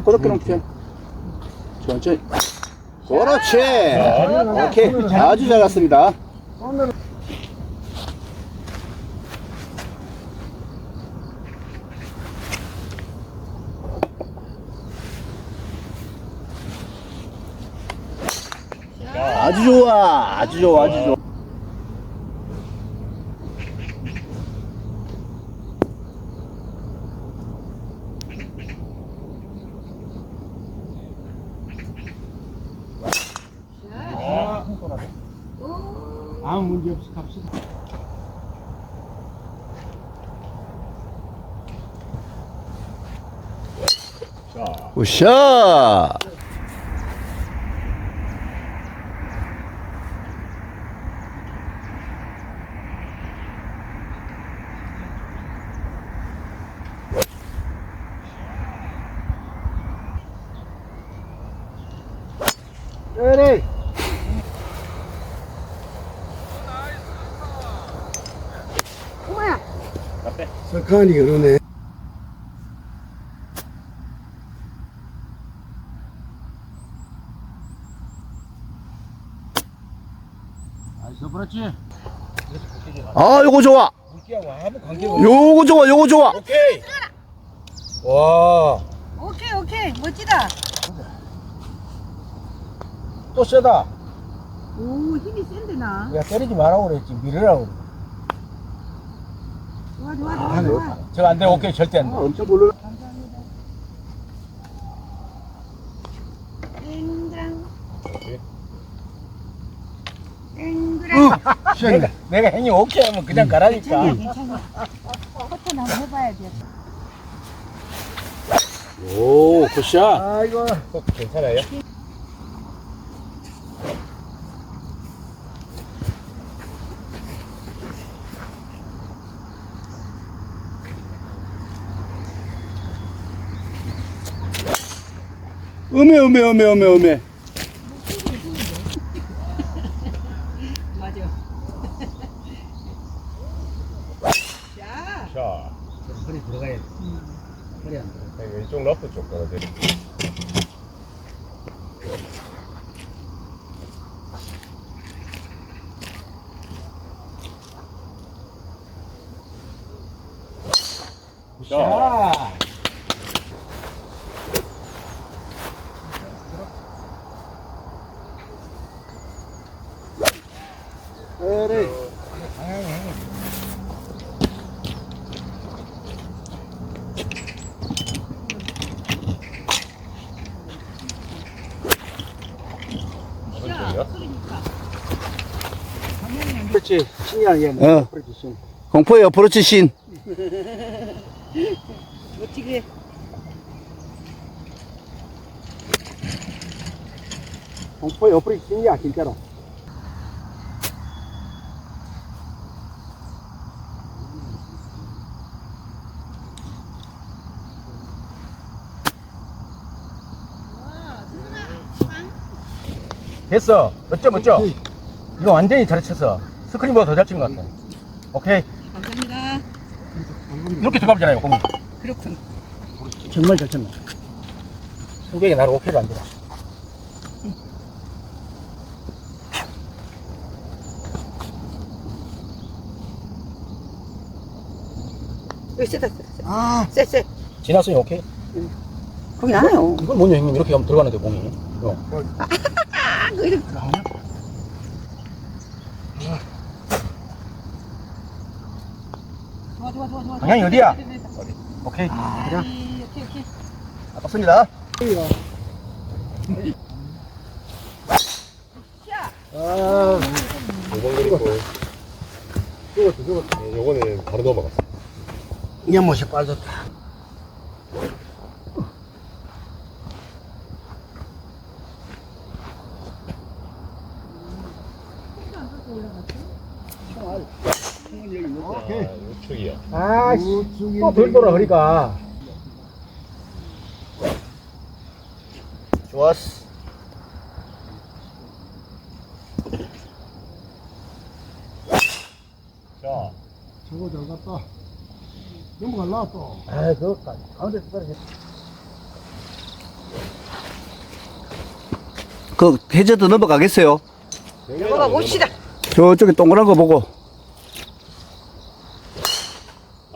그렇게, 그렇게 놓게. 천천히. 그렇지. 오케이. 아주 잘 갔습니다. 아주 좋아. 아주 좋아. 아주 좋아. 아무 문제 없이 갑시다. 굿샷. 그 석한이 그러네. 아이스 그렇지. 아, 요거 좋아. 관계 요거 좋아. 요거 좋아. 오케이. 와, 오케이 오케이 멋지다. 또 세다. 오 힘이 센데 나. 내가 때리지 말라고 그랬지. 밀으라고. 그래. 좋아 좋아 좋아 좋아. 저거 안 돼. 오케이. 절대 안 돼. 엄청. 땡그랑. 땡그랑. 내가, 내가 행위 오케이 하면 그냥 가라니까. 괜찮아 괜찮아. 커튼 한번 해봐야 돼. 오, 굿샷. 아이고. 괜찮아요? 음해, 음해, 음해, 음해, 음해. 맞아. 자. 자, 허리 들어가야 돼. 허리 안 들어. 왼쪽 러프 쪽 걸어드리. 자. 그래. 오른쪽이요? 그렇지. 신이야, 얘. 어. 그렇지, 신. 공포의 어프로치 신. 멋지게. 공포의 어플이 신이야, 진짜로. 됐어. 어쩌, 어쩌. 이거 완전히 잘 쳤어. 스크린보다 더잘친것 같아. 오케이. 감사합니다. 이렇게 들어가잖아요, 공이. 그렇군. 정말 잘 쳤네. 승백이 나를 오케이를 안 돼. 여기 세다 세다. 아. 세 세. 지났으니 오케이. 거기 나요. 이건 뭐냐, 형님. 이렇게 하면 들어가는데, 공이. 이거. 아그 이름. 좋아 좋아 좋아. 방향이 어디야? 네, 네, 네, 네. 오케이. 아, 그래. 오케이 오케이. 아깝습니다. 자. 아, 5번 그리고. 네, 요거는 바로 넘어갔어. 연못이 빠졌다. 오케이. 우측이요. 아, 씨. 또덜 돌아, 허리가. 좋았어. 자, 저거 잘 갔다. 넘어갈라, 또. 아, 그거, 가운데서 떨어졌어. 그 해저드 넘어가겠어요? 넘어가 봅시다. 저쪽에 동그란 거 보고.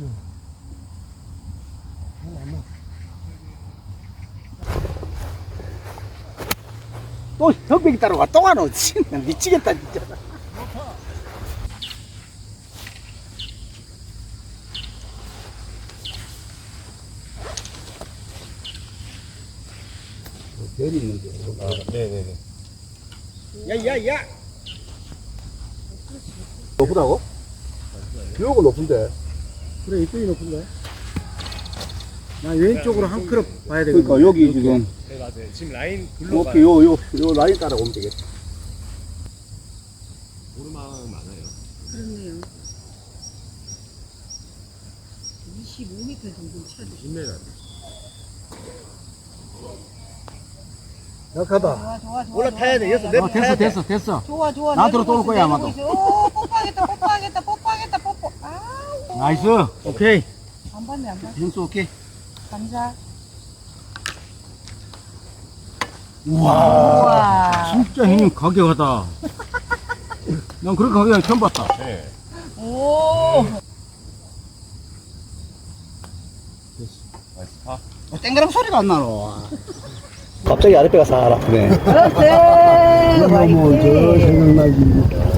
오! 또 혁백이 따라가 또 가노. 진짜 미치겠다 진짜. 별이 있는데. 아, 네네네. 야 야 야. 높다고? 뷰가 높은데. 그래, 이쪽이 높은데. 나 왼쪽으로 한 크롭 봐야 그러니까 여기 지금 네, 맞아요. 지금 라인 이렇게 요요 요 라인 따라 오면 되겠다. 오르막 많아요. 그렇네요. 25m 정도 차도. 10m. 약하다. 좋아, 좋아, 좋아. 올라타야 돼. 여기서 내려 어, 됐어, 됐어, 됐어. 좋아, 좋아. 나한테로 또 올 거야, 아마도. 오, 뽀뽀하겠다, 뽀뽀하겠다, 뽀뽀하겠다, 뽀뽀. 아우. 나이스. 오케이. 안 봤네, 안 봤네. 점수 오케이. 감사. 우와. 우와. 진짜 형님 가격하다. 난 그런 가격 처음 봤다. 네. 오. 나이스 파. 땡그랑 소리가 안 나노. 갑자기 아랫배가 살아. 네. 그렇지. 생각나기.